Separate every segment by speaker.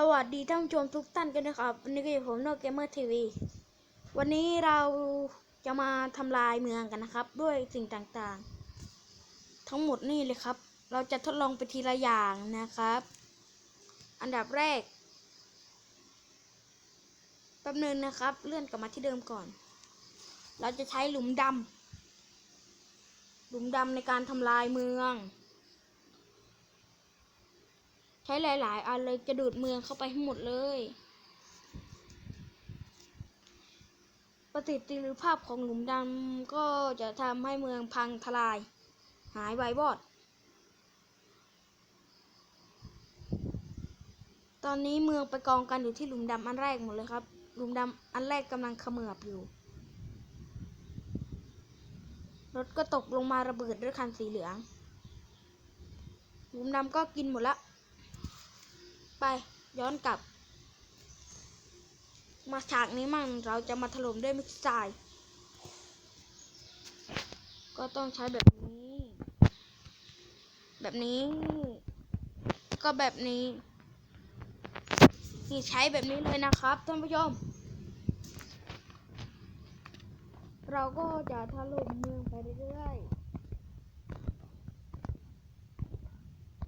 Speaker 1: สวัสดีท่านผู้ชมทุกท่านกันนะครับ วันนี้ก็อยู่ผมโนเกมเมอร์ทีวีวันนี้เราจะมาทำลายเมืองกันนะครับ ด้วยสิ่งต่างๆ ทั้งหมดนี่เลยครับ เราจะทดลองไปทีละอย่างนะครับ อันดับแรกแป๊บนึงนะครับ เลื่อนกลับมาที่เดิมก่อน เราจะใช้หลุมดำหลุมดำในการทำลายเมือง ใช้หลาย ๆ อันเลยจะดูดเมืองเข้าไปให้หมดเลยประสิทธิภาพของหลุมดำก็จะทำให้เมืองพังทลาย หายไวบอด ตอนนี้เมืองไปกองกันอยู่ที่หลุมดำอันแรกหมดเลยครับ หลุมดำอันแรกกำลังเขมือบอยู่ รถก็ตกลงมาระเบิดด้วยคันสีเหลือง หลุมดำก็กินหมดละ ไปย้อนกลับ มาฉากนี้มั่งเราจะมาถล่มด้วยมิกซ์ไซล์ก็ต้องใช้แบบนี้ แบบนี้ ก็แบบนี้ นี่ใช้แบบนี้เลยนะครับท่านผู้ชม เราก็จะถล่มเมืองไปเรื่อยๆ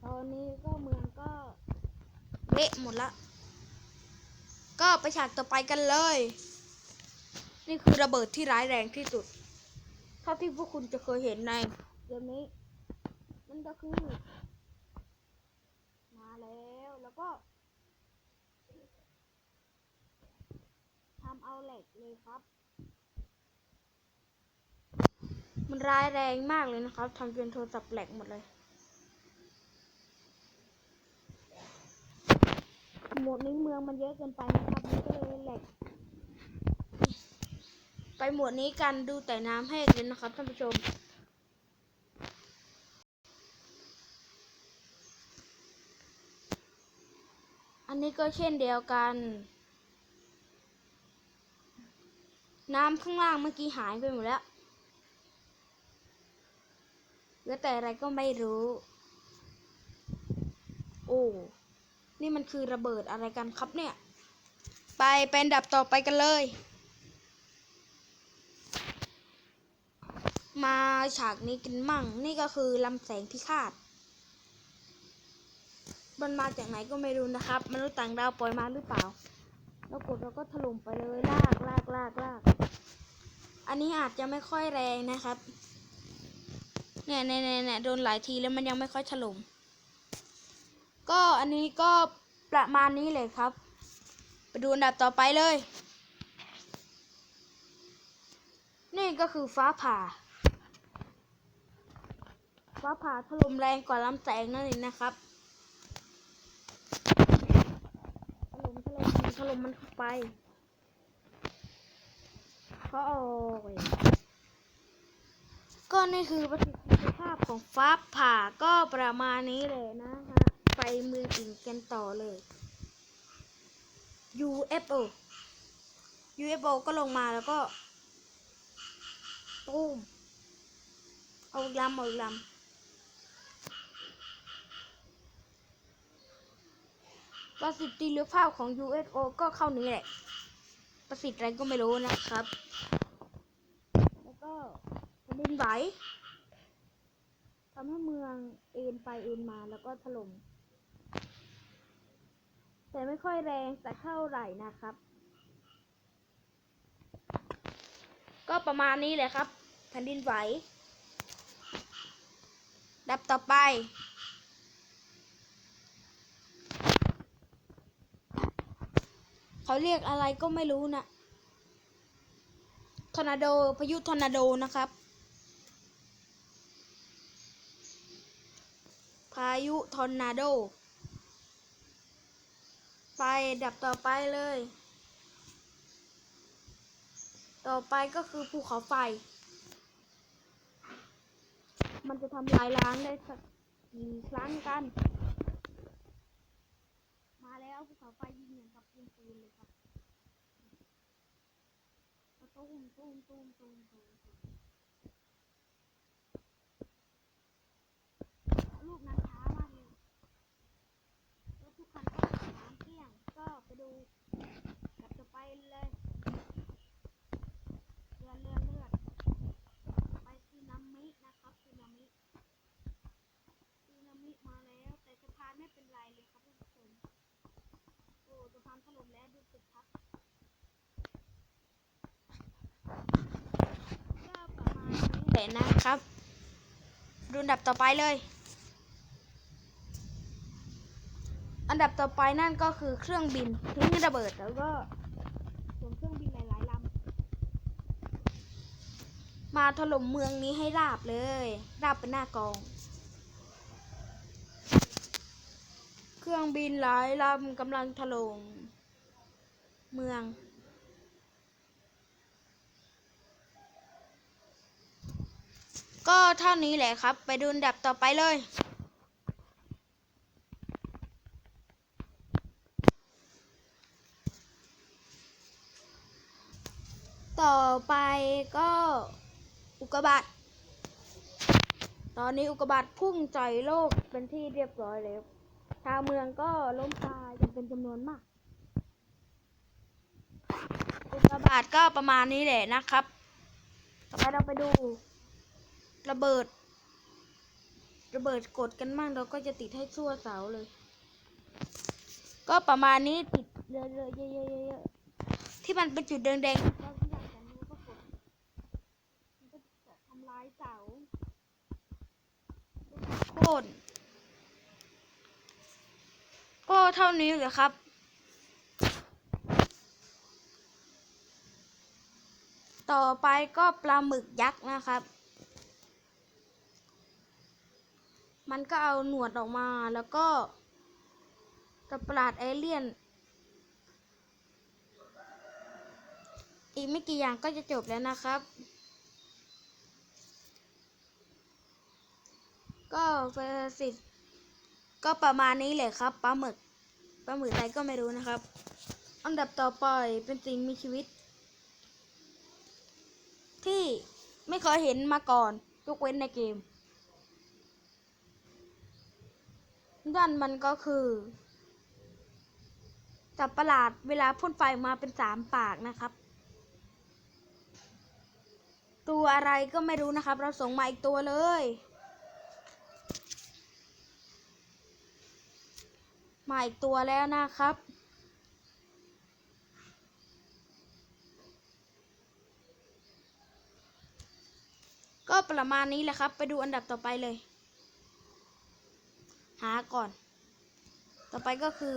Speaker 1: ตอนนี้ก็เมืองก็ เละหมดละ ก็ไปฉากต่อไปกันเลย นี่คือระเบิดที่ร้ายแรงที่สุด เท่าที่พวกคุณจะเคยเห็นในเกมนี้นั่นก็คือ มาแล้วแล้วก็ทำเอาเหล็กเลยครับมันร้ายแรงมากเลยนะครับทำจนโทรศัพท์แหลกหมดเลย หมวดนี้เมืองมันเยอะเกินไปนะครับมันก็เลยแหลกไปหมวดนี้กันดูแต่น้ำให้เลยนะครับท่านผู้ชมอันนี้ก็เช่นเดียวกัน น้ำข้างล่างเมื่อกี้หายไปหมดแล้วเหลือแต่อะไรก็ไม่รู้ โอ้ นี่มันคือระเบิดอะไรกันครับเนี่ย ไปเป็นดับต่อไปกันเลย มาฉากนี้กันมั่ง นี่ก็คือลำแสงพิฆาต มันมาจากไหนก็ไม่รู้นะครับมนุษย์ต่างดาวปล่อยมาหรือเปล่า แล้วกดเราก็ถล่มไปเลยลากลากลากลาก อันนี้อาจจะไม่ค่อยแรงนะครับ เนี่ยเนี่ยเนี่ยเนี่ยโดนหลายทีแล้วมันยังไม่ค่อยถล่ม ก็อันนี้ก็ประมาณนี้เลยครับ ไปดูอันดับต่อไปเลย นี่ก็คือฟ้าผ่า ฟ้าผ่าถล่มแรงกว่าลำแสงนั่นเองนะครับถล่มถล่มถล่มมันเข้าไปเขาออกเลยก็นี่คือประสิทธิภาพของฟ้าผ่าก็ประมาณนี้เลยนะฮะ เมืองอื่นกันต่อเลย UFO UFO ก็ลงมาแล้วก็ตูมเอาลำเอาลำประสิทธิภาพของ UFO ก็เข้านี้แหละ ประสิทธิ์อะไรก็ไม่รู้นะครับ แล้วก็แผ่นดินไหวทำให้เมืองเอ็นไปเอ็นมาแล้วก็ถล่ม แต่ไม่ค่อยแรงสักเท่าไหร่นะครับ ก็ประมาณนี้แหละครับแผ่นดินไหวดับต่อไป เขาเรียกอะไรก็ไม่รู้นะทอร์นาโดพายุทอร์นาโดนะครับ พายุทอร์นาโด ไปดับต่อไปเลย ต่อไปก็คือภูเขาไฟ มันจะทำลายล้างได้สักกี่ครั้งกัน มาแล้วภูเขาไฟยิงเหมือนกับปืนปืนเลยครับตุ้มตุ้มตุ้มตุ้มตุ้มลูกนั้นช้ามากเลยรถทุกคันก็น้ำเกลี้ยง งถล่มแล้วดูตึกครับก็ประมาณนี้แหละนะครับ ดูอันดับต่อไปเลย อันดับต่อไปนั่นก็คือเครื่องบินทิ้งระเบิดแล้วก็ส่วนเครื่องบินหลายๆลำมาถล่มเมืองนี้ให้ราบเลย ราบเป็นหน้ากองเครื่องบินหลายลำกำลังถล่ม เมือง ก็เท่านี้แหละครับ ไปดูอันดับต่อไปเลย ต่อไปก็อุกกาบาตตอนนี้อุกกาบาตพุ่งจ่อยโลกเป็นที่เรียบร้อยแล้วชาวเมืองก็ล้มตายกันเป็นจำนวนมาก บาตก็ประมาณนี้แหละนะครับ ต่อไปเราไปดู ระเบิด ระเบิดกดกันมั่งเราก็จะติดให้ทั่วเสาเลย ก็ประมาณนี้ติดเยอะๆเยอะๆที่มันเป็นจุดแดงๆาที่อยากจะรู้ก็กดมันก็จะทำลายเสาโค่นก็เท่านี้เลยครับ ต่อไปก็ปลาหมึกยักษ์นะครับ มันก็เอาหนวดออกมาแล้วก็ตะประหลาดเอเลี่ยน อีกไม่กี่อย่างก็จะจบแล้วนะครับ ก็เฟอร์สิก็ประมาณนี้แหละครับปลาหมึกปลาหมึกอะไรก็ไม่รู้นะครับ อันดับต่อไปเป็นสิ่งมีชีวิต ที่ไม่เคยเห็นมาก่อนยกเว้นในเกมด้านมันก็คือจับประหลาดเวลาพ่นไฟออกมาเป็นสามปากนะครับ ตัวอะไรก็ไม่รู้นะครับ เราส่งมาอีกตัวเลย มาอีกตัวแล้วนะครับ ก็ประมาณนี้แหละครับ ไปดูอันดับต่อไปเลย หาก่อน ต่อไปก็คือ